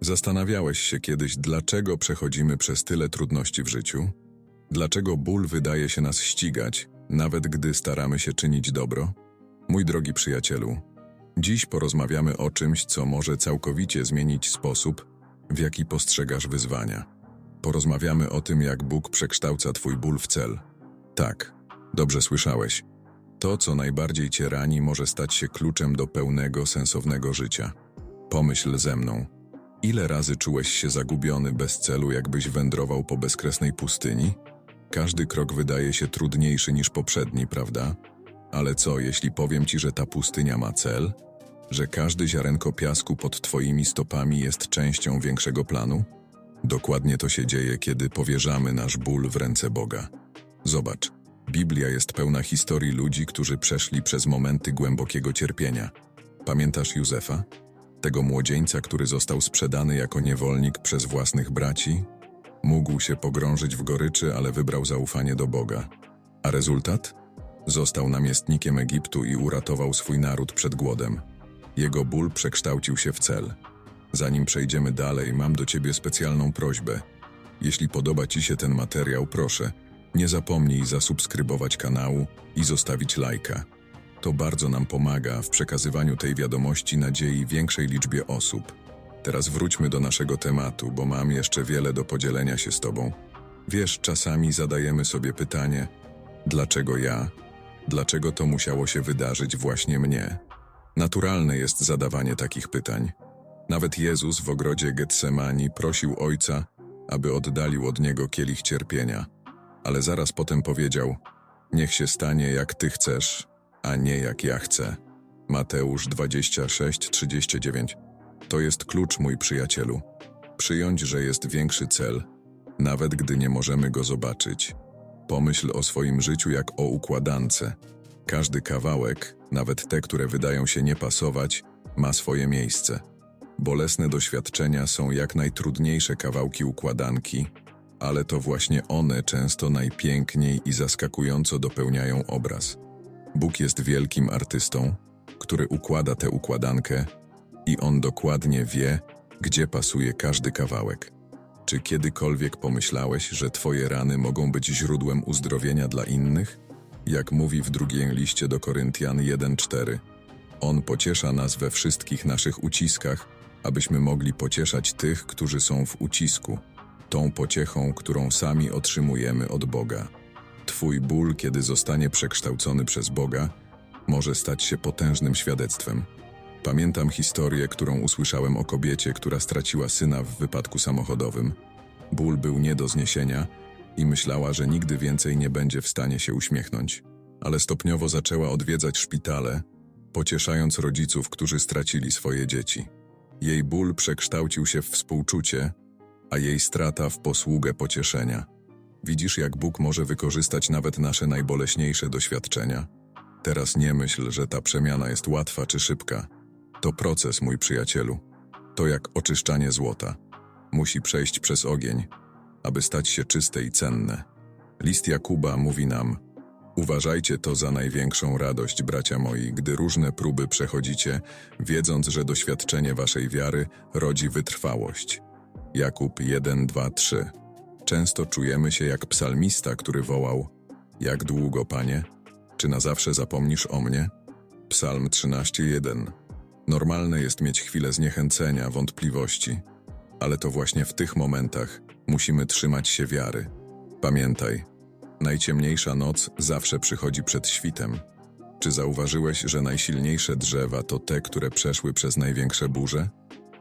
Zastanawiałeś się kiedyś, dlaczego przechodzimy przez tyle trudności w życiu? Dlaczego ból wydaje się nas ścigać, nawet gdy staramy się czynić dobro? Mój drogi przyjacielu, dziś porozmawiamy o czymś, co może całkowicie zmienić sposób, w jaki postrzegasz wyzwania. Porozmawiamy o tym, jak Bóg przekształca Twój ból w cel. Tak, dobrze słyszałeś. To, co najbardziej Cię rani, może stać się kluczem do pełnego, sensownego życia. Pomyśl ze mną. Ile razy czułeś się zagubiony bez celu, jakbyś wędrował po bezkresnej pustyni? Każdy krok wydaje się trudniejszy niż poprzedni, prawda? Ale co, jeśli powiem ci, że ta pustynia ma cel? Że każde ziarenko piasku pod twoimi stopami jest częścią większego planu? Dokładnie to się dzieje, kiedy powierzamy nasz ból w ręce Boga. Zobacz, Biblia jest pełna historii ludzi, którzy przeszli przez momenty głębokiego cierpienia. Pamiętasz Józefa? Tego młodzieńca, który został sprzedany jako niewolnik przez własnych braci? Mógł się pogrążyć w goryczy, ale wybrał zaufanie do Boga. A rezultat? Został namiestnikiem Egiptu i uratował swój naród przed głodem. Jego ból przekształcił się w cel. Zanim przejdziemy dalej, mam do Ciebie specjalną prośbę. Jeśli podoba Ci się ten materiał, proszę, nie zapomnij zasubskrybować kanału i zostawić lajka. To bardzo nam pomaga w przekazywaniu tej wiadomości nadziei większej liczbie osób. Teraz wróćmy do naszego tematu, bo mam jeszcze wiele do podzielenia się z Tobą. Wiesz, czasami zadajemy sobie pytanie: dlaczego ja? Dlaczego to musiało się wydarzyć właśnie mnie? Naturalne jest zadawanie takich pytań. Nawet Jezus w ogrodzie Getsemani prosił Ojca, aby oddalił od niego kielich cierpienia, ale zaraz potem powiedział: Niech się stanie jak Ty chcesz, a nie jak ja chcę. Mateusz 26:39. To jest klucz, mój przyjacielu. Przyjąć, że jest większy cel, nawet gdy nie możemy go zobaczyć. Pomyśl o swoim życiu jak o układance. Każdy kawałek, nawet te, które wydają się nie pasować, ma swoje miejsce. Bolesne doświadczenia są jak najtrudniejsze kawałki układanki, ale to właśnie one często najpiękniej i zaskakująco dopełniają obraz. Bóg jest wielkim artystą, który układa tę układankę i on dokładnie wie, gdzie pasuje każdy kawałek. Czy kiedykolwiek pomyślałeś, że Twoje rany mogą być źródłem uzdrowienia dla innych? Jak mówi w drugim liście do Koryntian 1:4, On pociesza nas we wszystkich naszych uciskach, abyśmy mogli pocieszać tych, którzy są w ucisku, tą pociechą, którą sami otrzymujemy od Boga. Twój ból, kiedy zostanie przekształcony przez Boga, może stać się potężnym świadectwem. Pamiętam historię, którą usłyszałem o kobiecie, która straciła syna w wypadku samochodowym. Ból był nie do zniesienia i myślała, że nigdy więcej nie będzie w stanie się uśmiechnąć. Ale stopniowo zaczęła odwiedzać szpitale, pocieszając rodziców, którzy stracili swoje dzieci. Jej ból przekształcił się w współczucie, a jej strata w posługę pocieszenia. Widzisz, jak Bóg może wykorzystać nawet nasze najboleśniejsze doświadczenia? Teraz nie myśl, że ta przemiana jest łatwa czy szybka. To proces, mój przyjacielu. To jak oczyszczanie złota. Musi przejść przez ogień, aby stać się czyste i cenne. List Jakuba mówi nam: Uważajcie to za największą radość, bracia moi, gdy różne próby przechodzicie, wiedząc, że doświadczenie waszej wiary rodzi wytrwałość. Jakub 1, 2, 3. Często czujemy się jak psalmista, który wołał: Jak długo, panie? Czy na zawsze zapomnisz o mnie? Psalm 13:1. Normalne jest mieć chwilę zniechęcenia, wątpliwości, ale to właśnie w tych momentach musimy trzymać się wiary. Pamiętaj, najciemniejsza noc zawsze przychodzi przed świtem. Czy zauważyłeś, że najsilniejsze drzewa to te, które przeszły przez największe burze?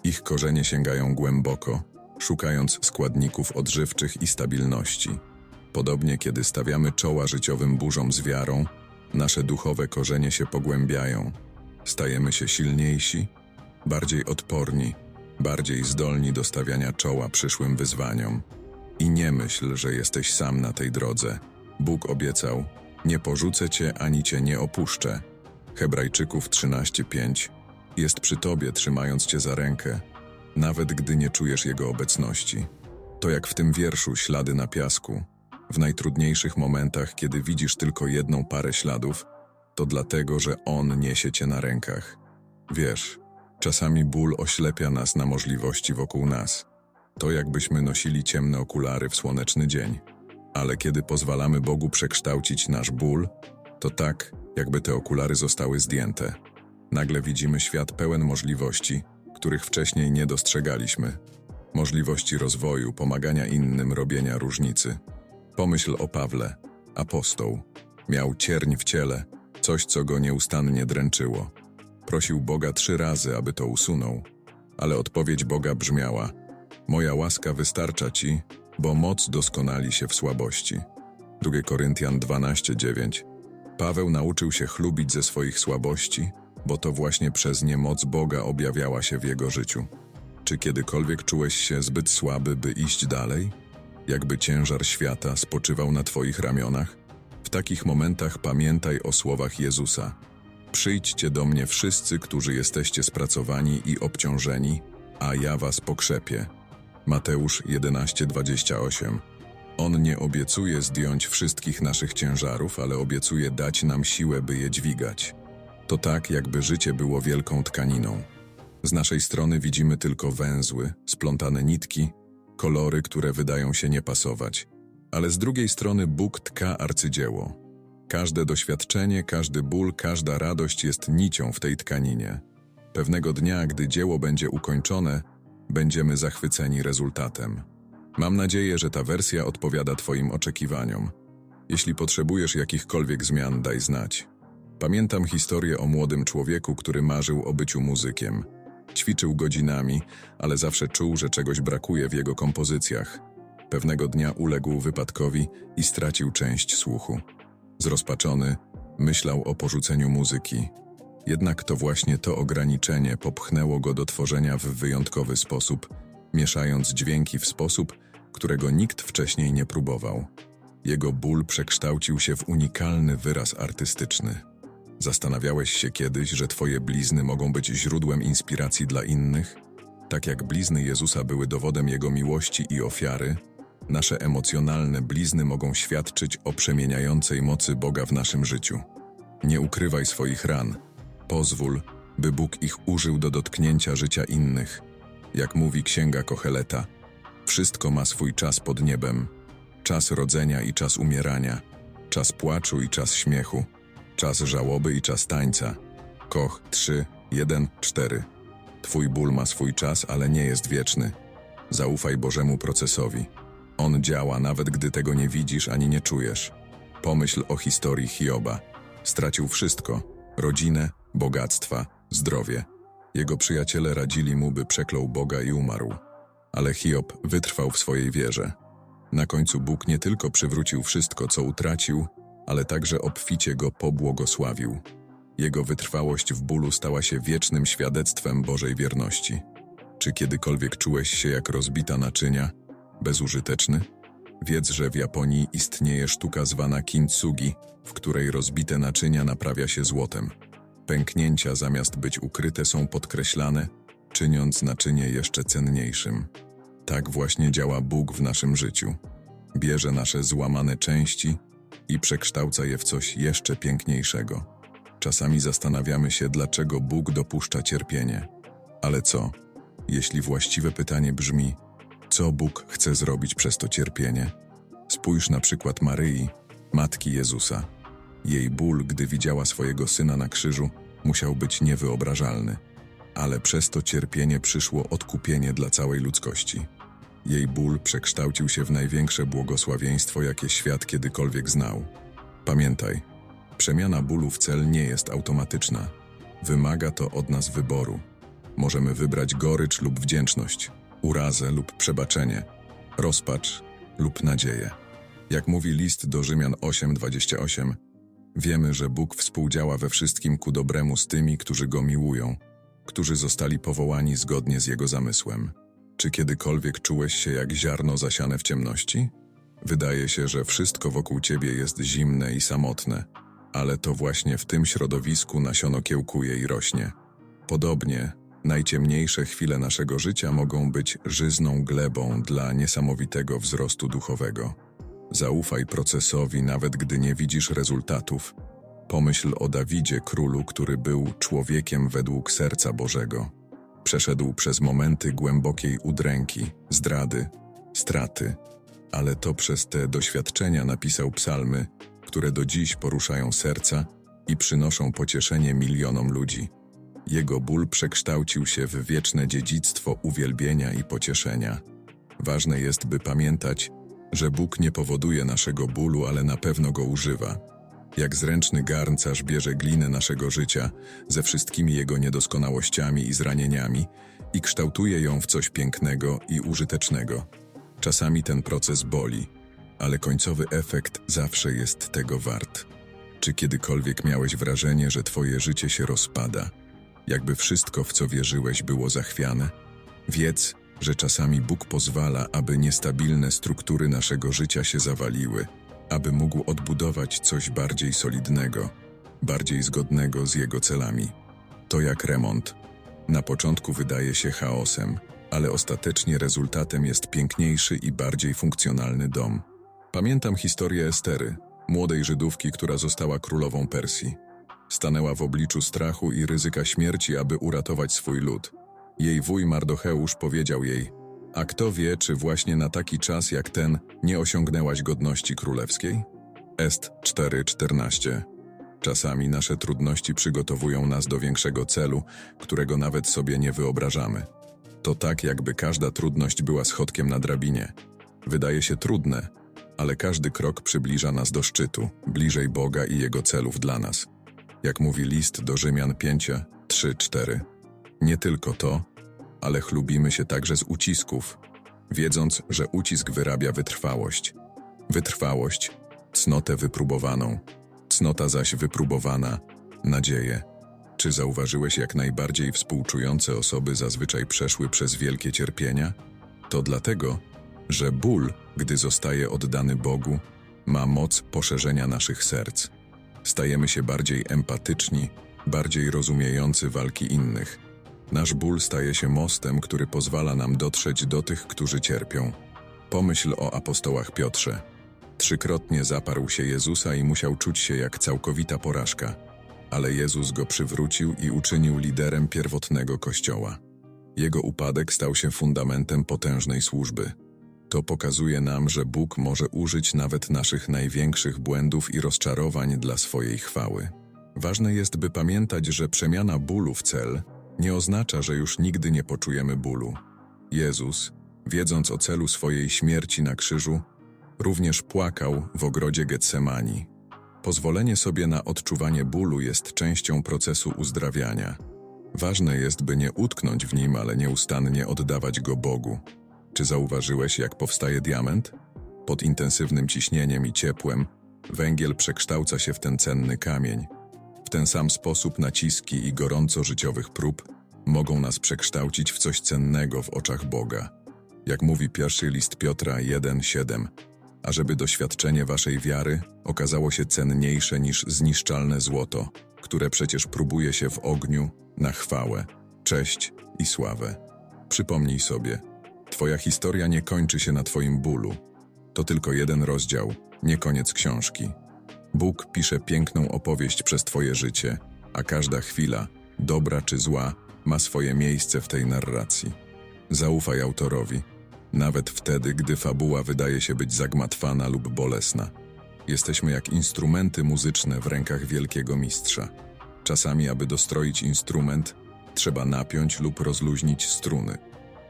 Ich korzenie sięgają głęboko, szukając składników odżywczych i stabilności. Podobnie, kiedy stawiamy czoła życiowym burzom z wiarą, nasze duchowe korzenie się pogłębiają. Stajemy się silniejsi, bardziej odporni, bardziej zdolni do stawiania czoła przyszłym wyzwaniom. I nie myśl, że jesteś sam na tej drodze. Bóg obiecał: Nie porzucę cię ani cię nie opuszczę. Hebrajczyków 13:5 Jest przy tobie, trzymając cię za rękę, nawet gdy nie czujesz jego obecności. To jak w tym wierszu ślady na piasku. W najtrudniejszych momentach, kiedy widzisz tylko jedną parę śladów, to dlatego, że on niesie cię na rękach. Wiesz, Czasami ból oślepia nas na możliwości wokół nas. To jakbyśmy nosili ciemne okulary w słoneczny dzień. Ale kiedy pozwalamy Bogu przekształcić nasz ból, to tak, jakby te okulary zostały zdjęte. Nagle widzimy świat pełen możliwości, których wcześniej nie dostrzegaliśmy. Możliwości rozwoju, pomagania innym, robienia różnicy. Pomyśl o Pawle, apostoł. Miał cierń w ciele, coś, co go nieustannie dręczyło. Prosił Boga trzy razy, aby to usunął, ale odpowiedź Boga brzmiała: Moja łaska wystarcza ci, bo moc doskonali się w słabości. 2 Koryntian 12:9. Paweł nauczył się chlubić ze swoich słabości, bo to właśnie przez nie moc Boga objawiała się w jego życiu. Czy kiedykolwiek czułeś się zbyt słaby, by iść dalej? Jakby ciężar świata spoczywał na twoich ramionach? W takich momentach pamiętaj o słowach Jezusa. Przyjdźcie do mnie wszyscy, którzy jesteście spracowani i obciążeni, a ja was pokrzepię. Mateusz 11:28. On nie obiecuje zdjąć wszystkich naszych ciężarów, ale obiecuje dać nam siłę, by je dźwigać. To tak, jakby życie było wielką tkaniną. Z naszej strony widzimy tylko węzły, splątane nitki, kolory, które wydają się nie pasować. Ale z drugiej strony Bóg tka arcydzieło. Każde doświadczenie, każdy ból, każda radość jest nicią w tej tkaninie. Pewnego dnia, gdy dzieło będzie ukończone, będziemy zachwyceni rezultatem. Mam nadzieję, że ta wersja odpowiada Twoim oczekiwaniom. Jeśli potrzebujesz jakichkolwiek zmian, daj znać. Pamiętam historię o młodym człowieku, który marzył o byciu muzykiem. Ćwiczył godzinami, ale zawsze czuł, że czegoś brakuje w jego kompozycjach. Pewnego dnia uległ wypadkowi i stracił część słuchu. Zrozpaczony, myślał o porzuceniu muzyki. Jednak to właśnie to ograniczenie popchnęło go do tworzenia w wyjątkowy sposób, mieszając dźwięki w sposób, którego nikt wcześniej nie próbował. Jego ból przekształcił się w unikalny wyraz artystyczny. Zastanawiałeś się kiedyś, że Twoje blizny mogą być źródłem inspiracji dla innych? Tak jak blizny Jezusa były dowodem Jego miłości i ofiary, nasze emocjonalne blizny mogą świadczyć o przemieniającej mocy Boga w naszym życiu. Nie ukrywaj swoich ran. Pozwól, by Bóg ich użył do dotknięcia życia innych. Jak mówi Księga Kocheleta, wszystko ma swój czas pod niebem. Czas rodzenia i czas umierania, czas płaczu i czas śmiechu, czas żałoby i czas tańca. Koch 3, 1, 4. Twój ból ma swój czas, ale nie jest wieczny. Zaufaj Bożemu procesowi. On działa nawet gdy tego nie widzisz ani nie czujesz. Pomyśl o historii Hioba. Stracił wszystko: rodzinę, bogactwa, zdrowie. Jego przyjaciele radzili mu, by przeklął Boga i umarł. Ale Hiob wytrwał w swojej wierze. Na końcu Bóg nie tylko przywrócił wszystko, co utracił, ale także obficie go pobłogosławił. Jego wytrwałość w bólu stała się wiecznym świadectwem Bożej wierności. Czy kiedykolwiek czułeś się jak rozbita naczynia, bezużyteczny? Wiedz, że w Japonii istnieje sztuka zwana kintsugi, w której rozbite naczynia naprawia się złotem. Pęknięcia zamiast być ukryte są podkreślane, czyniąc naczynie jeszcze cenniejszym. Tak właśnie działa Bóg w naszym życiu. Bierze nasze złamane części i przekształca je w coś jeszcze piękniejszego. Czasami zastanawiamy się, dlaczego Bóg dopuszcza cierpienie. Ale co, jeśli właściwe pytanie brzmi, co Bóg chce zrobić przez to cierpienie? Spójrz na przykład Maryi, matki Jezusa. Jej ból, gdy widziała swojego syna na krzyżu, musiał być niewyobrażalny. Ale przez to cierpienie przyszło odkupienie dla całej ludzkości. Jej ból przekształcił się w największe błogosławieństwo, jakie świat kiedykolwiek znał. Pamiętaj, przemiana bólu w cel nie jest automatyczna. Wymaga to od nas wyboru. Możemy wybrać gorycz lub wdzięczność, urazę lub przebaczenie, rozpacz lub nadzieję. Jak mówi list do Rzymian 8:28, wiemy, że Bóg współdziała we wszystkim ku dobremu z tymi, którzy go miłują, którzy zostali powołani zgodnie z jego zamysłem. Czy kiedykolwiek czułeś się jak ziarno zasiane w ciemności? Wydaje się, że wszystko wokół ciebie jest zimne i samotne, ale to właśnie w tym środowisku nasiono kiełkuje i rośnie. Podobnie, najciemniejsze chwile naszego życia mogą być żyzną glebą dla niesamowitego wzrostu duchowego. Zaufaj procesowi, nawet gdy nie widzisz rezultatów. Pomyśl o Dawidzie, królu, który był człowiekiem według serca Bożego. Przeszedł przez momenty głębokiej udręki, zdrady, straty, ale to przez te doświadczenia napisał psalmy, które do dziś poruszają serca i przynoszą pocieszenie milionom ludzi. Jego ból przekształcił się w wieczne dziedzictwo uwielbienia i pocieszenia. Ważne jest, by pamiętać, że Bóg nie powoduje naszego bólu, ale na pewno go używa. Jak zręczny garncarz bierze glinę naszego życia ze wszystkimi jego niedoskonałościami i zranieniami i kształtuje ją w coś pięknego i użytecznego. Czasami ten proces boli, ale końcowy efekt zawsze jest tego wart. Czy kiedykolwiek miałeś wrażenie, że twoje życie się rozpada? Jakby wszystko, w co wierzyłeś, było zachwiane? Wiedz, że czasami Bóg pozwala, aby niestabilne struktury naszego życia się zawaliły, aby mógł odbudować coś bardziej solidnego, bardziej zgodnego z Jego celami. To jak remont. Na początku wydaje się chaosem, ale ostatecznie rezultatem jest piękniejszy i bardziej funkcjonalny dom. Pamiętam historię Estery, młodej Żydówki, która została królową Persji. Stanęła w obliczu strachu i ryzyka śmierci, aby uratować swój lud. Jej wuj Mardocheusz powiedział jej: A kto wie, czy właśnie na taki czas jak ten nie osiągnęłaś godności królewskiej? Est 4:14. Czasami nasze trudności przygotowują nas do większego celu, którego nawet sobie nie wyobrażamy. To tak, jakby każda trudność była schodkiem na drabinie. Wydaje się trudne, ale każdy krok przybliża nas do szczytu, bliżej Boga i Jego celów dla nas. Jak mówi list do Rzymian 5, 3, 4. Nie tylko to, ale chlubimy się także z ucisków, wiedząc, że ucisk wyrabia wytrwałość. Wytrwałość, cnotę wypróbowaną, cnota zaś wypróbowana, nadzieję. Czy zauważyłeś, jak najbardziej współczujące osoby zazwyczaj przeszły przez wielkie cierpienia? To dlatego, że ból, gdy zostaje oddany Bogu, ma moc poszerzenia naszych serc. Stajemy się bardziej empatyczni, bardziej rozumiejący walki innych. Nasz ból staje się mostem, który pozwala nam dotrzeć do tych, którzy cierpią. Pomyśl o apostołach Piotrze. Trzykrotnie zaparł się Jezusa i musiał czuć się jak całkowita porażka, ale Jezus go przywrócił i uczynił liderem pierwotnego kościoła. Jego upadek stał się fundamentem potężnej służby. To pokazuje nam, że Bóg może użyć nawet naszych największych błędów i rozczarowań dla swojej chwały. Ważne jest, by pamiętać, że przemiana bólu w cel nie oznacza, że już nigdy nie poczujemy bólu. Jezus, wiedząc o celu swojej śmierci na krzyżu, również płakał w ogrodzie Getsemani. Pozwolenie sobie na odczuwanie bólu jest częścią procesu uzdrawiania. Ważne jest, by nie utknąć w nim, ale nieustannie oddawać go Bogu. Czy zauważyłeś, jak powstaje diament? Pod intensywnym ciśnieniem i ciepłem węgiel przekształca się w ten cenny kamień. W ten sam sposób naciski i gorąco życiowych prób mogą nas przekształcić w coś cennego w oczach Boga. Jak mówi pierwszy list Piotra 1:7, a żeby doświadczenie waszej wiary okazało się cenniejsze niż zniszczalne złoto, które przecież próbuje się w ogniu na chwałę, cześć i sławę. Przypomnij sobie, Twoja historia nie kończy się na Twoim bólu. To tylko jeden rozdział, nie koniec książki. Bóg pisze piękną opowieść przez Twoje życie, a każda chwila, dobra czy zła, ma swoje miejsce w tej narracji. Zaufaj autorowi, nawet wtedy, gdy fabuła wydaje się być zagmatwana lub bolesna. Jesteśmy jak instrumenty muzyczne w rękach wielkiego mistrza. Czasami, aby dostroić instrument, trzeba napiąć lub rozluźnić struny.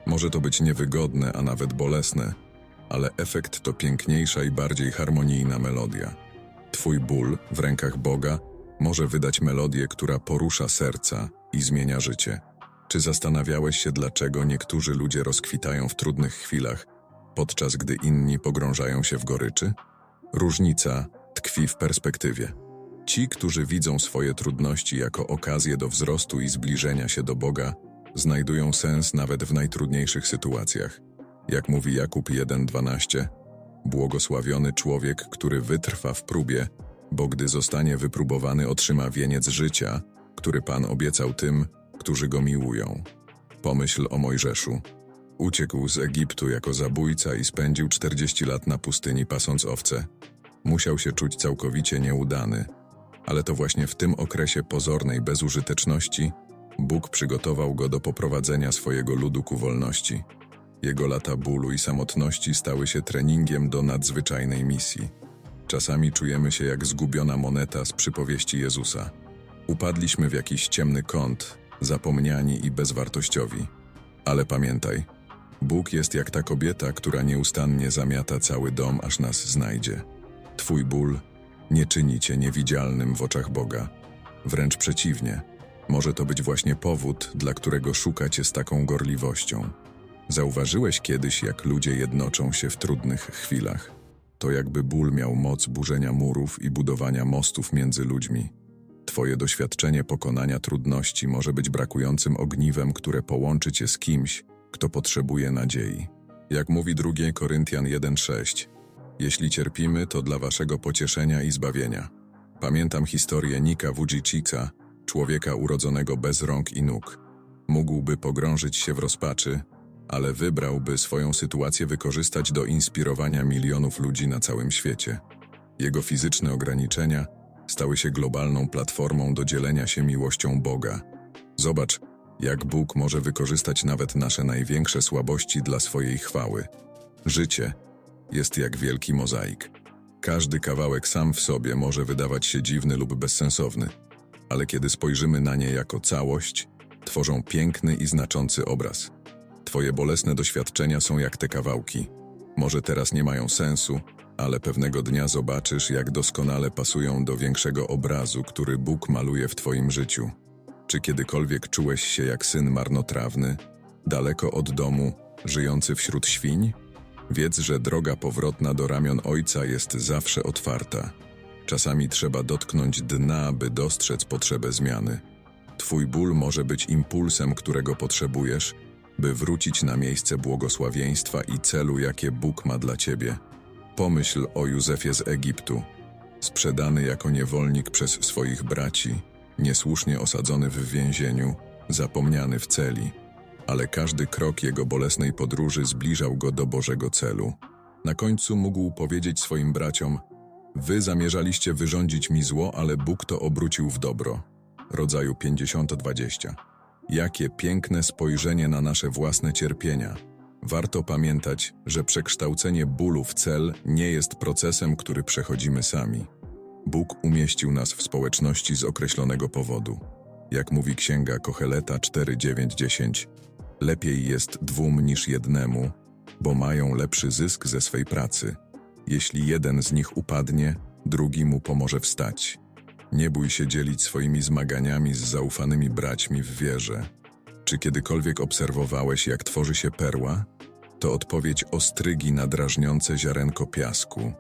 Może to być niewygodne, a nawet bolesne, ale efekt to piękniejsza i bardziej harmonijna melodia. Twój ból w rękach Boga może wydać melodię, która porusza serca i zmienia życie. Czy zastanawiałeś się, dlaczego niektórzy ludzie rozkwitają w trudnych chwilach, podczas gdy inni pogrążają się w goryczy? Różnica tkwi w perspektywie. Ci, którzy widzą swoje trudności jako okazję do wzrostu i zbliżenia się do Boga, znajdują sens nawet w najtrudniejszych sytuacjach. Jak mówi Jakub 1:12, błogosławiony człowiek, który wytrwa w próbie, bo gdy zostanie wypróbowany, otrzyma wieniec życia, który Pan obiecał tym, którzy go miłują. Pomyśl o Mojżeszu. Uciekł z Egiptu jako zabójca i spędził 40 lat na pustyni pasąc owce. Musiał się czuć całkowicie nieudany, ale to właśnie w tym okresie pozornej bezużyteczności Bóg przygotował go do poprowadzenia swojego ludu ku wolności. Jego lata bólu i samotności stały się treningiem do nadzwyczajnej misji. Czasami czujemy się jak zgubiona moneta z przypowieści Jezusa. Upadliśmy w jakiś ciemny kąt, zapomniani i bezwartościowi. Ale pamiętaj, Bóg jest jak ta kobieta, która nieustannie zamiata cały dom, aż nas znajdzie. Twój ból nie czyni cię niewidzialnym w oczach Boga. Wręcz przeciwnie, może to być właśnie powód, dla którego szuka cię z taką gorliwością. Zauważyłeś kiedyś, jak ludzie jednoczą się w trudnych chwilach. To jakby ból miał moc burzenia murów i budowania mostów między ludźmi. Twoje doświadczenie pokonania trudności może być brakującym ogniwem, które połączy cię z kimś, kto potrzebuje nadziei. Jak mówi 2 Koryntian 1:6, jeśli cierpimy, to dla waszego pocieszenia i zbawienia. Pamiętam historię Nika Vujicica, człowieka urodzonego bez rąk i nóg. Mógłby pogrążyć się w rozpaczy, ale wybrałby swoją sytuację wykorzystać do inspirowania milionów ludzi na całym świecie. Jego fizyczne ograniczenia stały się globalną platformą do dzielenia się miłością Boga. Zobacz, jak Bóg może wykorzystać nawet nasze największe słabości dla swojej chwały. Życie jest jak wielki mozaik. Każdy kawałek sam w sobie może wydawać się dziwny lub bezsensowny, ale kiedy spojrzymy na nie jako całość, tworzą piękny i znaczący obraz. Twoje bolesne doświadczenia są jak te kawałki. Może teraz nie mają sensu, ale pewnego dnia zobaczysz, jak doskonale pasują do większego obrazu, który Bóg maluje w Twoim życiu. Czy kiedykolwiek czułeś się jak syn marnotrawny, daleko od domu, żyjący wśród świń? Wiedz, że droga powrotna do ramion Ojca jest zawsze otwarta. Czasami trzeba dotknąć dna, by dostrzec potrzebę zmiany. Twój ból może być impulsem, którego potrzebujesz, by wrócić na miejsce błogosławieństwa i celu, jakie Bóg ma dla ciebie. Pomyśl o Józefie z Egiptu, sprzedany jako niewolnik przez swoich braci, niesłusznie osadzony w więzieniu, zapomniany w celi, ale każdy krok jego bolesnej podróży zbliżał go do Bożego celu. Na końcu mógł powiedzieć swoim braciom: Wy zamierzaliście wyrządzić mi zło, ale Bóg to obrócił w dobro. Rodzaju 50-20. Jakie piękne spojrzenie na nasze własne cierpienia. Warto pamiętać, że przekształcenie bólu w cel nie jest procesem, który przechodzimy sami. Bóg umieścił nas w społeczności z określonego powodu. Jak mówi księga Kocheleta 4:9-10, lepiej jest dwóm niż jednemu, bo mają lepszy zysk ze swej pracy. Jeśli jeden z nich upadnie, drugi mu pomoże wstać. Nie bój się dzielić swoimi zmaganiami z zaufanymi braćmi w wierze. Czy kiedykolwiek obserwowałeś, jak tworzy się perła? To odpowiedź ostrygi na drażniące ziarenko piasku.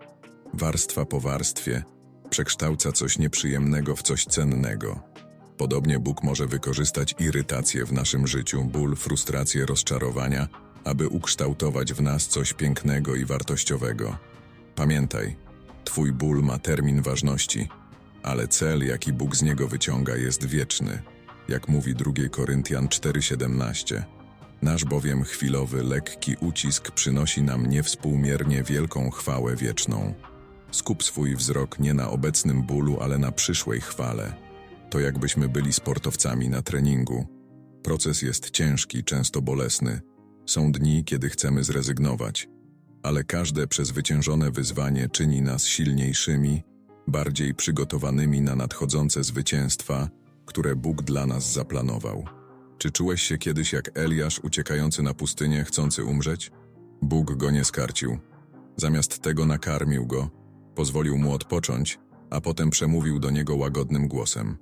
Warstwa po warstwie przekształca coś nieprzyjemnego w coś cennego. Podobnie Bóg może wykorzystać irytację w naszym życiu, ból, frustrację, rozczarowania, aby ukształtować w nas coś pięknego i wartościowego. Pamiętaj, Twój ból ma termin ważności, ale cel, jaki Bóg z niego wyciąga, jest wieczny, jak mówi 2 Koryntian 4:17. Nasz bowiem chwilowy, lekki ucisk przynosi nam niewspółmiernie wielką chwałę wieczną. Skup swój wzrok nie na obecnym bólu, ale na przyszłej chwale. To jakbyśmy byli sportowcami na treningu. Proces jest ciężki, często bolesny. Są dni, kiedy chcemy zrezygnować, ale każde przezwyciężone wyzwanie czyni nas silniejszymi, bardziej przygotowanymi na nadchodzące zwycięstwa, które Bóg dla nas zaplanował. Czy czułeś się kiedyś jak Eliasz uciekający na pustynię, chcący umrzeć? Bóg go nie skarcił. Zamiast tego nakarmił go, pozwolił mu odpocząć, a potem przemówił do niego łagodnym głosem.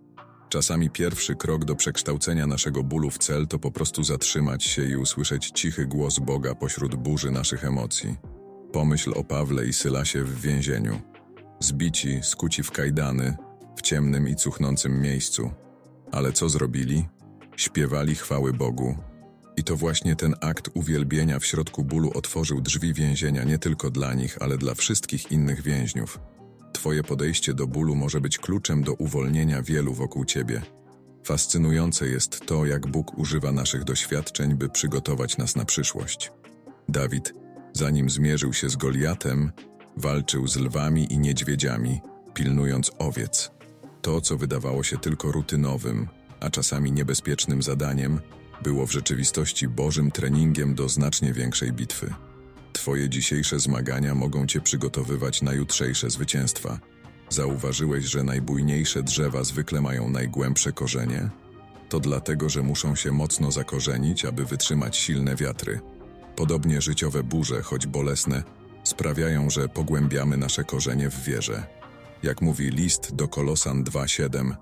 Czasami pierwszy krok do przekształcenia naszego bólu w cel to po prostu zatrzymać się i usłyszeć cichy głos Boga pośród burzy naszych emocji. Pomyśl o Pawle i Sylasie w więzieniu. Zbici, skuci w kajdany, w ciemnym i cuchnącym miejscu. Ale co zrobili? Śpiewali chwały Bogu. I to właśnie ten akt uwielbienia w środku bólu otworzył drzwi więzienia nie tylko dla nich, ale dla wszystkich innych więźniów. Twoje podejście do bólu może być kluczem do uwolnienia wielu wokół ciebie. Fascynujące jest to, jak Bóg używa naszych doświadczeń, by przygotować nas na przyszłość. Dawid, zanim zmierzył się z Goliatem, walczył z lwami i niedźwiedziami, pilnując owiec. To, co wydawało się tylko rutynowym, a czasami niebezpiecznym zadaniem, było w rzeczywistości Bożym treningiem do znacznie większej bitwy. Twoje dzisiejsze zmagania mogą cię przygotowywać na jutrzejsze zwycięstwa. Zauważyłeś, że najbujniejsze drzewa zwykle mają najgłębsze korzenie? To dlatego, że muszą się mocno zakorzenić, aby wytrzymać silne wiatry. Podobnie życiowe burze, choć bolesne, sprawiają, że pogłębiamy nasze korzenie w wierze. Jak mówi list do Kolosan 2:7,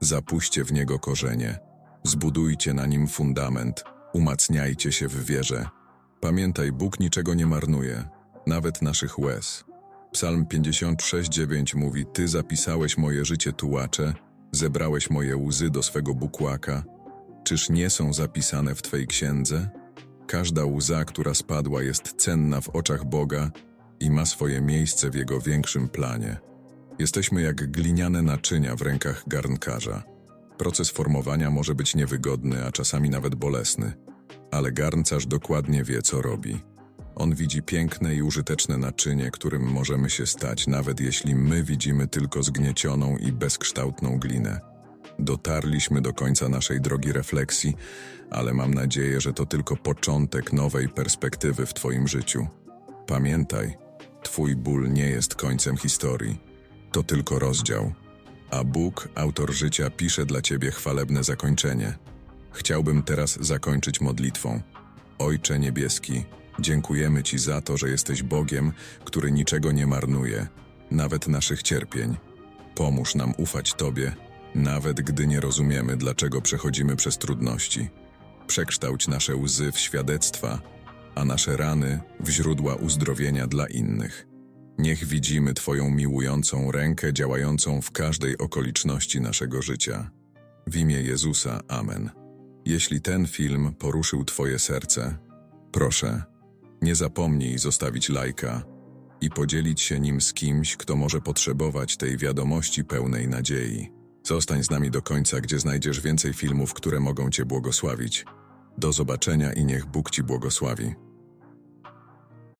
zapuśćcie w niego korzenie, zbudujcie na nim fundament, umacniajcie się w wierze. Pamiętaj, Bóg niczego nie marnuje, nawet naszych łez. Psalm 56:9 mówi: Ty zapisałeś moje życie tułacze, zebrałeś moje łzy do swego bukłaka. Czyż nie są zapisane w Twej księdze? Każda łza, która spadła, jest cenna w oczach Boga i ma swoje miejsce w Jego większym planie. Jesteśmy jak gliniane naczynia w rękach garnkarza. Proces formowania może być niewygodny, a czasami nawet bolesny, ale garncarz dokładnie wie, co robi. On widzi piękne i użyteczne naczynie, którym możemy się stać, nawet jeśli my widzimy tylko zgniecioną i bezkształtną glinę. Dotarliśmy do końca naszej drogi refleksji, ale mam nadzieję, że to tylko początek nowej perspektywy w Twoim życiu. Pamiętaj, Twój ból nie jest końcem historii, to tylko rozdział, a Bóg, autor życia, pisze dla Ciebie chwalebne zakończenie. Chciałbym teraz zakończyć modlitwą. Ojcze Niebieski, dziękujemy Ci za to, że jesteś Bogiem, który niczego nie marnuje, nawet naszych cierpień. Pomóż nam ufać Tobie, nawet gdy nie rozumiemy, dlaczego przechodzimy przez trudności. Przekształć nasze łzy w świadectwa, a nasze rany w źródła uzdrowienia dla innych. Niech widzimy Twoją miłującą rękę działającą w każdej okoliczności naszego życia. W imię Jezusa, Amen. Jeśli ten film poruszył Twoje serce, proszę, nie zapomnij zostawić lajka i podzielić się nim z kimś, kto może potrzebować tej wiadomości pełnej nadziei. Zostań z nami do końca, gdzie znajdziesz więcej filmów, które mogą Cię błogosławić. Do zobaczenia i niech Bóg Ci błogosławi.